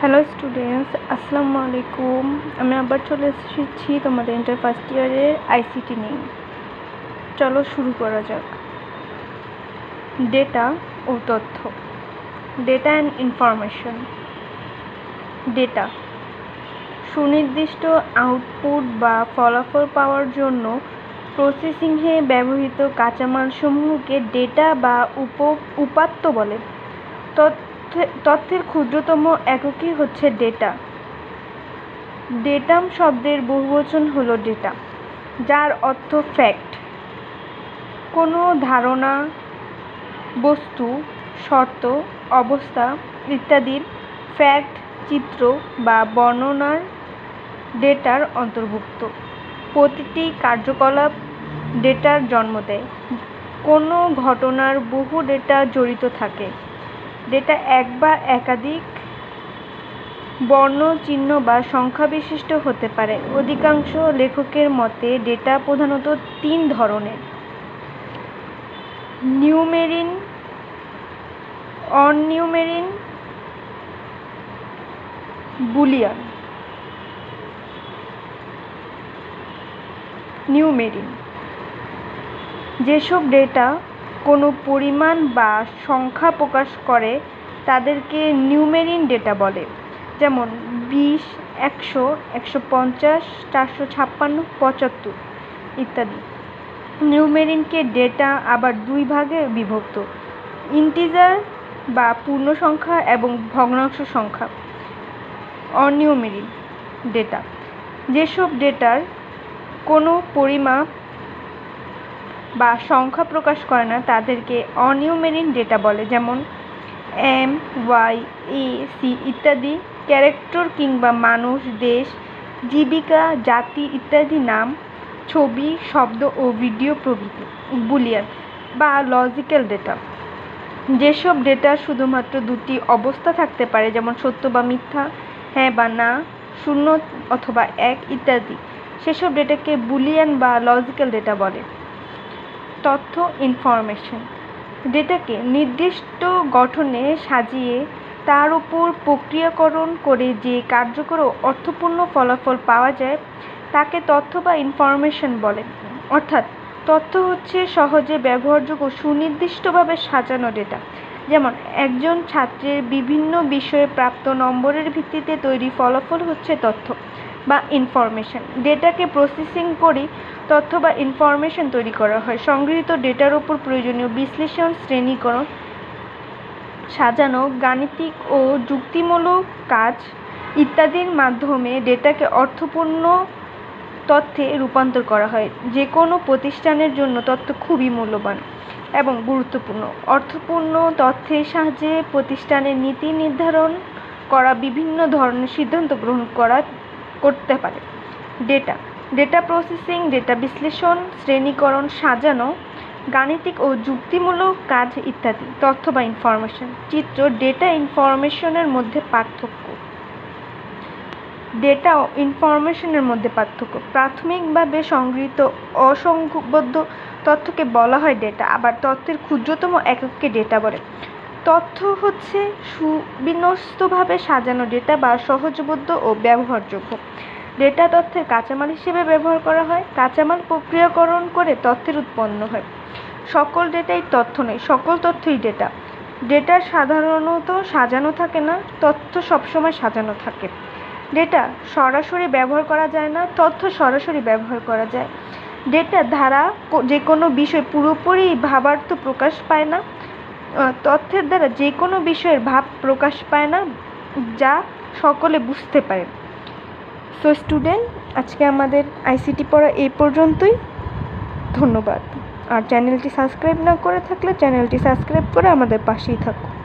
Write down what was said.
Hello students আসসালামু আলাইকুম আমি আবার চলে এসেছি তোমাদের ইন্টার ফার্স্ট ইয়ারের আইসিটি নিয়ে। চলো শুরু করা যাক। ডেটা ও তথ্য। ডেটা অ্যান্ড ইনফরমেশন ডেটা সুনির্দিষ্ট আউটপুট বা ফলাফল পাওয়ার জন্য প্রসেসিংয়ে ব্যবহৃত কাঁচামালসমূহকে ডেটা বা উপ উপাত্ত বলে। তথ্যে তথ্যের ক্ষুদ্রতম এককই হচ্ছে ডেটা ডেটাম শব্দের বহুবচন হলো ডেটা যার অর্থ ফ্যাক্ট কোনো ধারণা, বস্তু, শর্ত, অবস্থা ইত্যাদির ফ্যাক্ট চিত্র বা বর্ণনার ডেটার অন্তর্ভুক্ত। প্রতিটি কার্যকলাপ ডেটার জন্ম দেয়। কোনো ঘটনার বহু ডেটা জড়িত থাকে। ডেটা এক বা একাধিক বর্ণ চিহ্ন বা সংখ্যা বিশিষ্ট হতে পারে। অধিকাংশ লেখকের মতে, ডেটা প্রধানত তিন ধরনের। নিউমেরিন, অনিউমেরিন, বুলিয়ান। নিউমেরিন। যেসব ডেটা কোনো পরিমাণ বা সংখ্যা প্রকাশ করে তাদেরকে নিউমেরিন ডেটা বলে। যেমন বিশ, একশো একশো পঞ্চাশ, চারশো ছাপ্পান্ন, পঁচাত্তর ইত্যাদি। নিউমেরিনকে ডেটা আবার দুই ভাগে বিভক্ত। ইন্টিজার বা পূর্ণ সংখ্যা এবং ভগ্নাংশ সংখ্যা। অনিউমেরিন ডেটা। যেসব ডেটার কোনো পরিমাপ বা সংখ্যা প্রকাশ করে না, তাদেরকে অনিউমেরিন ডেটা বলে, যেমন এম, ওয়াই, এ, সি ইত্যাদি। ক্যারেক্টর কিংবা মানুষ, দেশ, জীবিকা, জাতি ইত্যাদি নাম, ছবি, শব্দ ও ভিডিও প্রভৃতি, বুলিয়ান বা লজিক্যাল ডেটা। যেসব ডেটা শুধুমাত্র দুটি অবস্থা থাকতে পারে, যেমন সত্য বা মিথ্যা হ্যাঁ বা না, শূন্য অথবা এক ইত্যাদি, সেসব ডেটাকে বুলিয়ান বা লজিক্যাল ডেটা বলে। তথ্য ইনফরমেশন ডেটাকে নির্দিষ্ট গঠনে সাজিয়ে তার উপর প্রক্রিয়াকরণ করে যে কার্যকর ও অর্থপূর্ণ ফলাফল পাওয়া যায়, তাকে তথ্য বা ইনফরমেশন বলে। অর্থাৎ তথ্য হচ্ছে সহজে ব্যবহারযোগ্য সুনির্দিষ্টভাবে সাজানো ডেটা যেমন, একজন ছাত্রের বিভিন্ন বিষয়ে প্রাপ্ত নম্বরের ভিত্তিতে তৈরি ফলাফল হচ্ছে তথ্য। বা ইনফরমেশন ডেটাকে প্রসেসিং করি, তথ্য বা ইনফরমেশন তৈরি করা হয়। সংগৃহীত ডেটার ওপর প্রয়োজনীয় বিশ্লেষণ, শ্রেণীকরণ, সাজানো, গাণিতিক ও যুক্তিমূলক কাজ ইত্যাদির মাধ্যমে ডেটাকে অর্থপূর্ণ তথ্যে রূপান্তর করা হয়। যে কোনো প্রতিষ্ঠানের জন্য তথ্য খুবই মূল্যবান এবং গুরুত্বপূর্ণ। অর্থপূর্ণ তথ্যের সাহায্যে প্রতিষ্ঠানের নীতি নির্ধারণ করা, বিভিন্ন ধরনের সিদ্ধান্ত গ্রহণ করা করতে পারে। ডেটা ডেটা প্রসেসিং, ডেটা বিশ্লেষণ, শ্রেণীকরণ, সাজানো, গাণিতিক ও যুক্তিমূলক কাজ ইত্যাদি, তথ্য বা ইনফরমেশন চিত্র ডেটা ইনফরমেশনের মধ্যে পার্থক্য। ডেটা ইনফরমেশনের মধ্যে পার্থক্য প্রাথমিকভাবে সংগৃহীত অসংখ্যবদ্ধ তথ্যকে বলা হয় ডেটা আবার তথ্যের ক্ষুদ্রতম একককে ডেটা বলে। তথ্য হচ্ছে সুবিন্যস্তভাবে সাজানো ডেটা বা সহজবোধ্য ও ব্যবহারযোগ্য। ডেটা তথ্যের কাঁচামাল হিসেবে ব্যবহার করা হয়। কাঁচামাল প্রক্রিয়াকরণ করে তথ্যের উৎপন্ন হয়। সকল ডেটাই তথ্য নয়, সকল তথ্যই ডেটা ডেটা সাধারণত সাজানো থাকে না, তথ্য সবসময় সাজানো থাকে। ডেটা সরাসরি ব্যবহার করা যায় না, তথ্য সরাসরি ব্যবহার করা যায়। ডেটা দ্বারা যে কোনো বিষয় পুরোপুরি ভাবার্থ প্রকাশ পায় না। তথ্যের দ্বারা যে কোনো বিষয়ের ভাব প্রকাশ পায় না, যা সকলে বুঝতে পারে। সো স্টুডেন্ট আজকে আমাদের আইসিটি পড়া এই পর্যন্তই। ধন্যবাদ। আর চ্যানেলটি সাবস্ক্রাইব না করে থাকলে চ্যানেলটি সাবস্ক্রাইব করে আমাদের পাশেই থাকুন